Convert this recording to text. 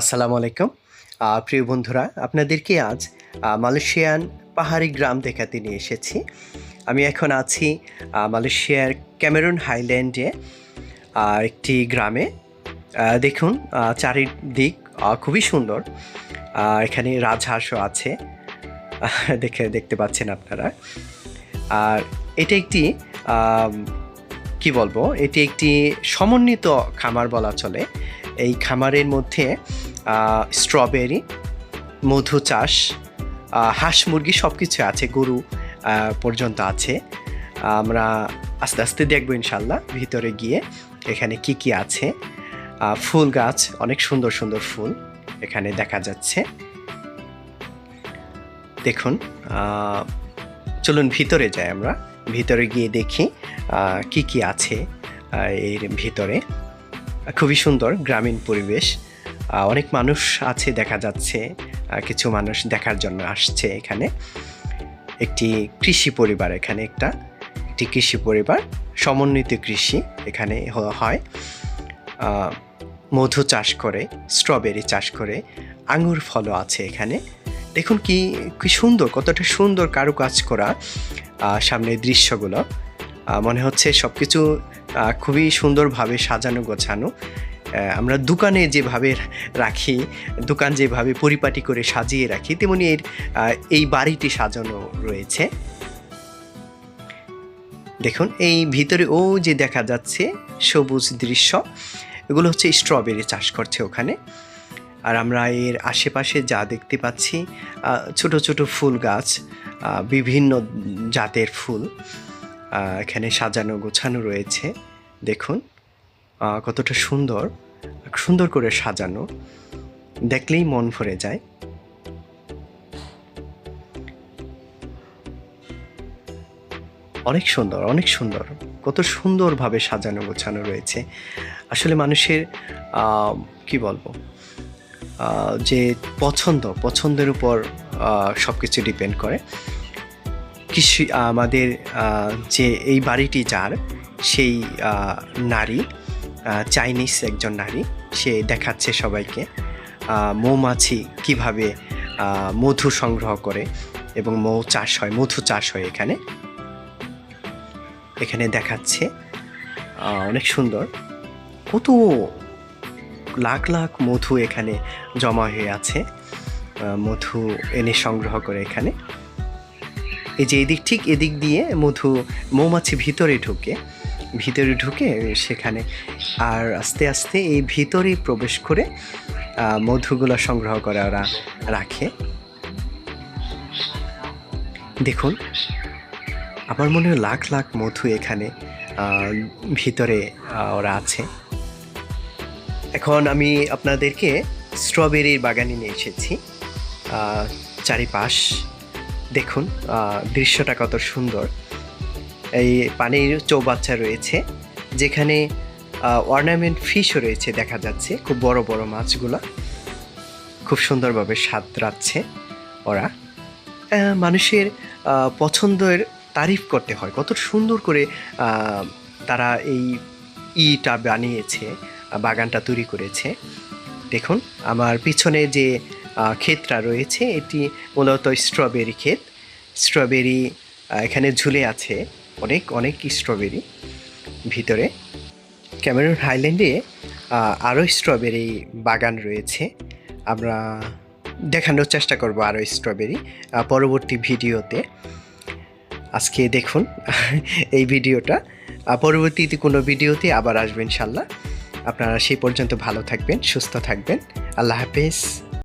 আসসালামু আলাইকুম। প্রিয় বন্ধুরা, আপনাদেরকে আজ মালয়েশিয়ান পাহাড়ি গ্রাম দেখাতে নিয়ে এসেছি। আমি এখন আছি মালয়েশিয়ার ক্যামেরুন হাইল্যান্ডে একটি গ্রামে। দেখুন চারিদিক খুবই সুন্দর। এখানে রাজহাঁসও আছে। দেখে, দেখতে পাচ্ছেন আপনারা। আর এটা একটি কি বলব? এটি একটি সমন্বিত খামার বলা চলে। এই খামারের মধ্যে স্ট্রবেরি মধু চাষ হাঁস মুরগি সব কিছু আছে, গরু পর্যন্ত আছে। আমরা আস্তে আস্তে দেখব ইনশাল্লাহ ভিতরে গিয়ে এখানে কি কি আছে। ফুল গাছ, অনেক সুন্দর সুন্দর ফুল এখানে দেখা যাচ্ছে। দেখুন চলুন ভিতরে যাই আমরা। ভিতরে গিয়ে দেখি কি কি আছে এর ভিতরে। খুবই সুন্দর, গ্রামীণ পরিবেশ। অনেক মানুষ আছে দেখা যাচ্ছে কিছু মানুষ দেখার জন্য আসছে এখানে। একটি কৃষি পরিবার এখানে একটা, একটি কৃষি পরিবার, সমন্বিত কৃষি এখানে হয়। মধু চাষ করে, স্ট্রবেরি চাষ করে, আঙুর ফলও আছে এখানে। দেখুন কি কি সুন্দর, কতটা সুন্দর কারুকাজ করা সামনের দৃশ্যগুলো। মনে হচ্ছে সব কিছু খুবই সুন্দরভাবে সাজানো গোছানো। আমরা দোকানে যেভাবে রাখি, দোকান যেভাবে পরিপাটি করে সাজিয়ে রাখি, তেমনি এর এই বাড়িটি সাজানো রয়েছে। দেখুন, এই ভিতরে ও যে দেখা যাচ্ছে, সবুজ দৃশ্য, এগুলো হচ্ছে স্ট্রবেরি চাষ করছে ওখানে। আর আমরা এর আশেপাশে যা দেখতে পাচ্ছি ছোট ছোট ফুল গাছ বিভিন্ন জাতের ফুল এখানে সাজানো গোছানো রয়েছে। দেখুন কতটা সুন্দর সুন্দর করে সাজানো, দেখলেই মন ভরে যায়। অনেক সুন্দর অনেক সুন্দর, কত সুন্দরভাবে সাজানো, গোছানো রয়েছে। আসলে মানুষের কি বলব যে পছন্দ, পছন্দের উপর সব কিছু ডিপেন্ড করে। কৃষি, আমাদের যে এই বাড়িটি যার, সেই নারী চাইনিজ একজন নারী, সে দেখাচ্ছে সবাইকে মৌমাছি কীভাবে মধু সংগ্রহ করে এবং মৌ চাষ হয়, মধু চাষ হয় এখানে। এখানে দেখাচ্ছে অনেক সুন্দর। কত লাখ লাখ মধু এখানে জমা হয়ে আছে মধু এনে সংগ্রহ করে এখানে। এই যে এদিক, ঠিক এদিক দিয়ে মধু মৌমাছি ভিতরে ঢুকে ভিতরে ঢুকে সেখানে আর আস্তে আস্তে এই ভিতরে প্রবেশ করে মধুগুলো সংগ্রহ করে ওরা রাখে। দেখুন, আমার মনে হয় লাখ লাখ মধু এখানে ভিতরে ওরা আছে। এখন আমি আপনাদেরকে স্ট্রবেরির বাগানে নিয়ে এসেছি। চারিপাশ, দেখুন দৃশ্যটা কত সুন্দর। এই পানির চৌবাচ্চা রয়েছে, যেখানে অর্নামেন্ট ফিশও রয়েছে দেখা যাচ্ছে, খুব বড় বড় মাছগুলো। খুব সুন্দরভাবে স্বাদ রাখছে ওরা মানুষের পছন্দের তারিফ করতে হয়, কত সুন্দর করে তারা এই ইটা বানিয়েছে, বাগানটা তৈরি করেছে। দেখুন, আমার পিছনে যে ক্ষেতটা রয়েছে, এটি মূলত স্ট্রবেরি ক্ষেত। স্ট্রবেরি এখানে ঝুলে আছে। অনেক অনেক স্ট্রবেরি ভিতরে। ক্যামেরুন হাইল্যান্ডে আরও স্ট্রবেরি বাগান রয়েছে। আমরা দেখানোর চেষ্টা করব আরও স্ট্রবেরি পরবর্তী ভিডিওতে। আজকে দেখুন এই ভিডিওটা। পরবর্তীতে কোনো ভিডিওতে আবার আসবেন ইনশাল্লাহ। আপনারা সেই পর্যন্ত ভালো থাকবেন, সুস্থ থাকবেন। আল্লাহ হাফেজ।